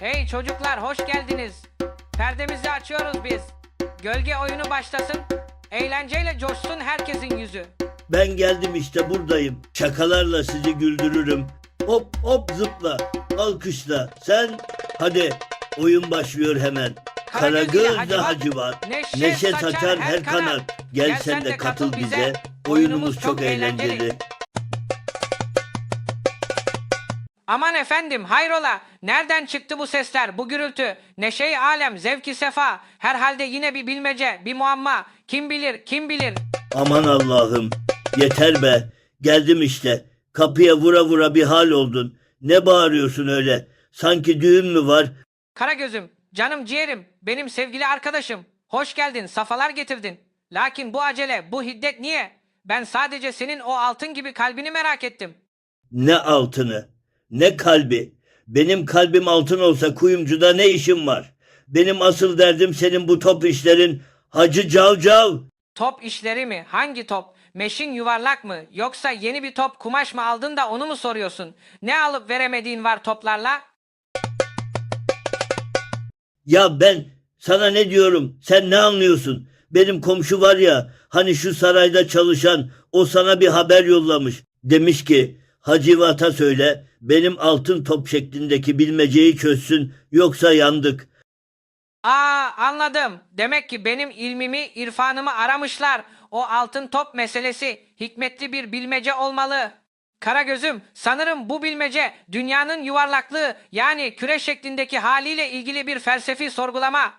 Hey çocuklar hoş geldiniz. Perdemizi açıyoruz biz. Gölge oyunu başlasın. Eğlenceyle coşsun herkesin yüzü. Ben geldim işte buradayım. Şakalarla sizi güldürürüm. Hop hop zıpla. Alkışla. Sen hadi oyun başlıyor hemen. Karagöz ile Karagöz de Hacivat, neşe Neşe saçar her kanat. Gel sen de katıl bize. Oyunumuz çok eğlenceli. Aman efendim hayrola nereden çıktı bu sesler bu gürültü neşeyi alem zevki sefa herhalde yine bir bilmece bir muamma kim bilir kim bilir Aman Allah'ım. Yeter be. Geldim işte. Kapıya vura vura bir hal oldun. Ne bağırıyorsun öyle? Sanki düğün mü var? Karagözüm canım ciğerim benim sevgili arkadaşım hoş geldin safalar getirdin lakin bu acele bu hiddet niye ben sadece senin o altın gibi kalbini merak ettim Ne altını, ne kalbi. Benim kalbim altın olsa kuyumcuda ne işim var? Benim asıl derdim senin bu top işlerin Hacı Cavcav. top işleri mi hangi top meşin yuvarlak mı yoksa yeni bir top kumaş mı aldın da onu mu soruyorsun ne alıp veremediğin var toplarla Ya ben sana ne diyorum? Sen ne anlıyorsun? Benim komşu var ya, hani şu sarayda çalışan, o sana bir haber yollamış. Demiş ki, Hacivat'a söyle, benim altın top şeklindeki bilmeceyi çözsün, yoksa yandık. Aa anladım. Demek ki benim ilmimi, irfanımı aramışlar. O altın top meselesi hikmetli bir bilmece olmalı. Karagözüm, sanırım bu bilmece dünyanın yuvarlaklığı yani küre şeklindeki haliyle ilgili bir felsefi sorgulama.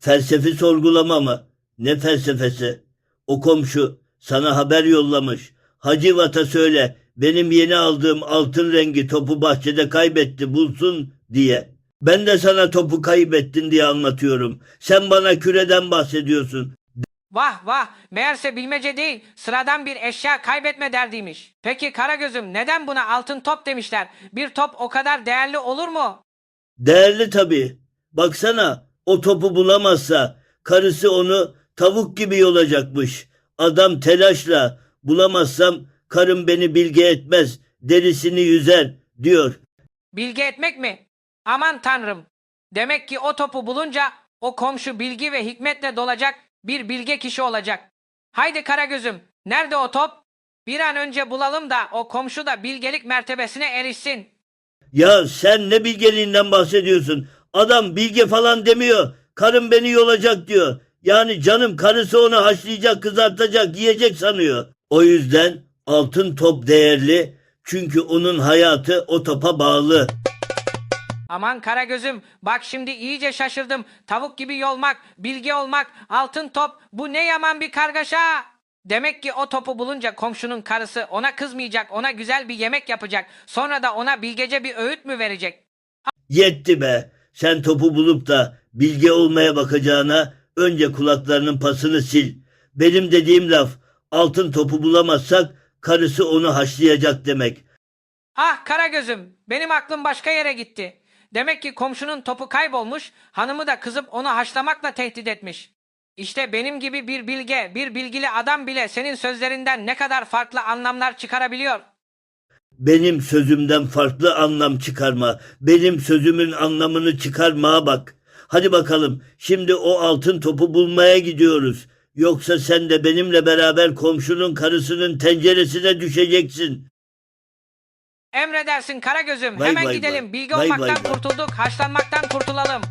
Felsefi sorgulama mı? Ne felsefesi? O komşu sana haber yollamış. Hacivat'a söyle, benim yeni aldığım altın rengi topu bahçede kaybetti bulsun diye. Ben de sana topu kaybettin diye anlatıyorum. Sen bana küreden bahsediyorsun. Vah vah, meğerse bilmece değil, sıradan bir eşya kaybetme derdiymiş. Peki Karagözüm, neden buna altın top demişler? Bir top o kadar değerli olur mu? Değerli tabii. Baksana o topu bulamazsa karısı onu tavuk gibi yolacakmış. Adam telaşla bulamazsam karım beni bilge etmez, derisini yüzer diyor. Bilgi etmek mi? Aman tanrım. Demek ki o topu bulunca o komşu bilgi ve hikmetle dolacak bir bilge kişi olacak. Haydi Karagözüm, nerede o top? Bir an önce bulalım da o komşu da bilgelik mertebesine erişsin. Ya sen ne bilgeliğinden bahsediyorsun? Adam bilge falan demiyor. Karım beni yolacak diyor. Yani canım karısı onu haşlayacak, kızartacak, yiyecek sanıyor. O yüzden altın top değerli. Çünkü onun hayatı o topa bağlı. Aman Karagözüm, bak şimdi iyice şaşırdım. Tavuk gibi yolmak, bilge olmak, altın top, bu ne yaman bir kargaşa. Demek ki o topu bulunca komşunun karısı ona kızmayacak, ona güzel bir yemek yapacak. Sonra da ona bilgece bir öğüt mü verecek? Yetti be. Sen topu bulup da bilge olmaya bakacağına önce kulaklarının pasını sil. Benim dediğim laf altın topu bulamazsak karısı onu haşlayacak demek. Ah Karagözüm, benim aklım başka yere gitti. Demek ki komşunun topu kaybolmuş, hanımı da kızıp onu haşlamakla tehdit etmiş. İşte benim gibi bir bilge, bir bilgili adam bile senin sözlerinden ne kadar farklı anlamlar çıkarabiliyor. Benim sözümden farklı anlam çıkarma. Benim sözümün anlamını çıkarmaya bak. Hadi bakalım şimdi o altın topu bulmaya gidiyoruz. Yoksa sen de benimle beraber komşunun karısının tenceresine düşeceksin. Emredersin Karagözüm, Vay hemen vay gidelim. vay. Bilgi Vay olmaktan vay vay. kurtulduk, haşlanmaktan kurtulalım.